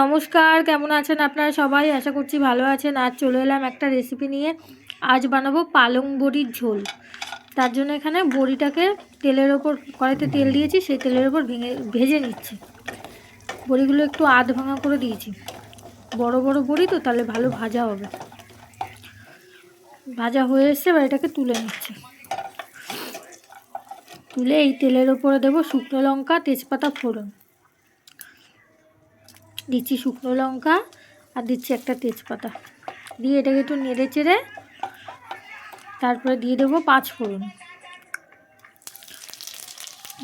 নমস্কার, কেমন আছেন আপনারা সবাই? আশা করছি ভালো আছেন। আজ চলে এলাম একটা রেসিপি নিয়ে। আজ বানাবো পালং বড়ির ঝোল। তার জন্য এখানে বড়িটাকে তেলের ওপর, কড়াইতে তেল দিয়েছি, সেই তেলের ওপর ভেঙে, ভেজে নিচ্ছি। বড়িগুলো একটু আধ ভাঙা করে দিয়েছি। বড় বড় বড়ি তো, তাহলে ভালো ভাজা হবে। ভাজা হয়ে এসছে, এবার এটাকে তুলে নিচ্ছি। তুলে এই তেলের ওপরে দেবো শুকনো লঙ্কা, তেজপাতা, ফোড়ন। দিচ্ছি শুকনো লঙ্কা আর দিচ্ছি একটা তেজপাতা। দিয়ে এটাকে একটু নেড়ে চেড়ে তারপরে দিয়ে দেবো পাঁচ ফোড়ন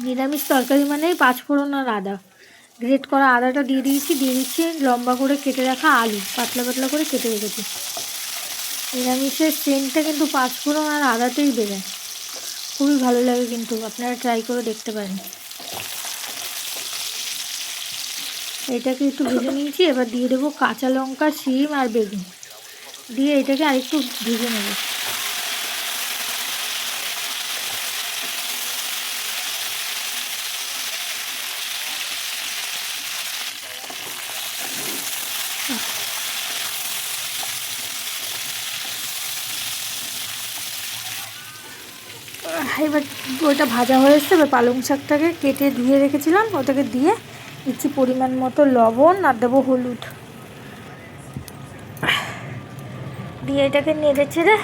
নিরামিষ তরকারি মানেই পাঁচ ফোড়ন আর আদা। গ্রেট করা আদাটা দিয়ে দিয়েছি, দিয়ে দিচ্ছি লম্বা করে কেটে রাখা আলু, পাতলা পাতলা করে কেটে রেখেছি। নিরামিষের সেন্টটা কিন্তু পাঁচ ফোড়ন আর আদাতেই বেরোয় খুবই ভালো লাগে কিন্তু, আপনারা ট্রাই করে দেখতে পারেন। এটাকে একটু ভেজে নিয়েছি, এবার দিয়ে দেবো কাঁচা লঙ্কা, শিম আর বেগুন। দিয়ে এটাকে আরেকটু ভেজে নেব। এবার ওইটা ভাজা হয়ে এসছে, এবার পালং শাকটাকে কেটে ধুয়ে রেখেছিলাম, ওটাকে দিয়ে দিচ্ছি পরিমাণ মতো লবণ আর দেবো হলুদ। দিয়ে এটাকে নেড়ে ছেড়ে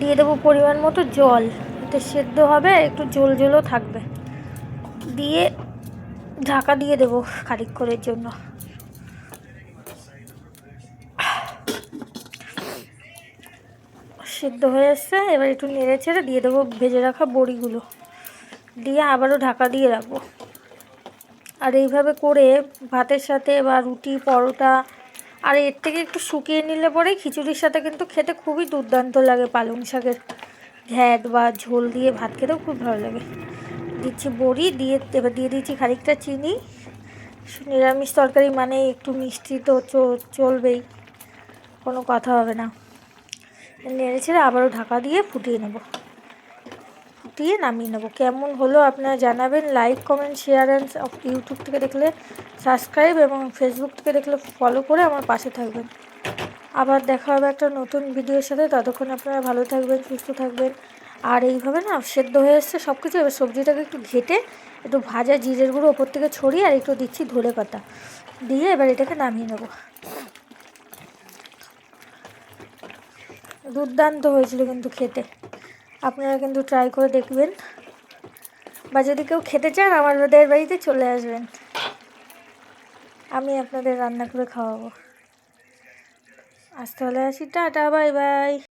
দিয়ে দেবো পরিমাণ মতো জল। এটা সেদ্ধ হবে, একটু জল জলও থাকবে। দিয়ে ঢাকা দিয়ে দেবো খানিক্ষণের জন্য। সেদ্ধ হয়ে এসছে, এবার একটু নেড়ে ছেড়ে দিয়ে দেবো ভেজে রাখা বড়িগুলো। দিয়ে আবারও ঢাকা দিয়ে রাখব। আর এইভাবে করে ভাতের সাথে বা রুটি, পরোটা, আর এর থেকে একটু শুকিয়ে নিলে পরে খিচুড়ির সাথে কিন্তু খেতে খুবই দুর্দান্ত লাগে পালং শাকের ঘ্যাট বা ঝোল দিয়ে ভাত খেতেও খুব ভালো লাগে। দিচ্ছি বড়ি, দিয়ে এবার দিয়ে দিচ্ছি খানিকটা চিনি। নিরামিষ তরকারি মানে একটু মিষ্টি তো চলবেই, কোনো কথা হবে না। নেড়ে ছেড়ে আবারও ঢাকা দিয়ে ফুটিয়ে নেব। দিয়ে নামিয়ে নেব। কেমন হলো আপনারা জানাবেন। Like comment share and YouTube থেকে দেখলে সাবস্ক্রাইব এবং ফেসবুক থেকে দেখলে ফলো করে আমার পাশে থাকবেন। আবার দেখা হবে একটা নতুন ভিডিওর সাথে। ততক্ষণ আপনারা ভালো থাকবেন, সুস্থ থাকবেন। আর এইভাবে না সেদ্ধ হয়ে এসছে সব কিছু এবার সবজিটাকে একটু ঘেটে একটু ভাজা জিরের গুঁড়ো ওপর থেকে ছড়িয়ে আর একটু দিচ্ছি ধরে পাতা। দিয়ে এবার এটাকে নামিয়ে নেব। দুর্দান্ত হয়েছিল কিন্তু খেতে। আপনারা কিন্তু ট্রাই করে দেখবেন। বা যদি কেউ খেতে চান, আমাদের বাড়িতে চলে আসবেন। আমি আপনাদের রান্না করে খাওয়াবো। আজ তাহলে আসি, টাটা বাই বাই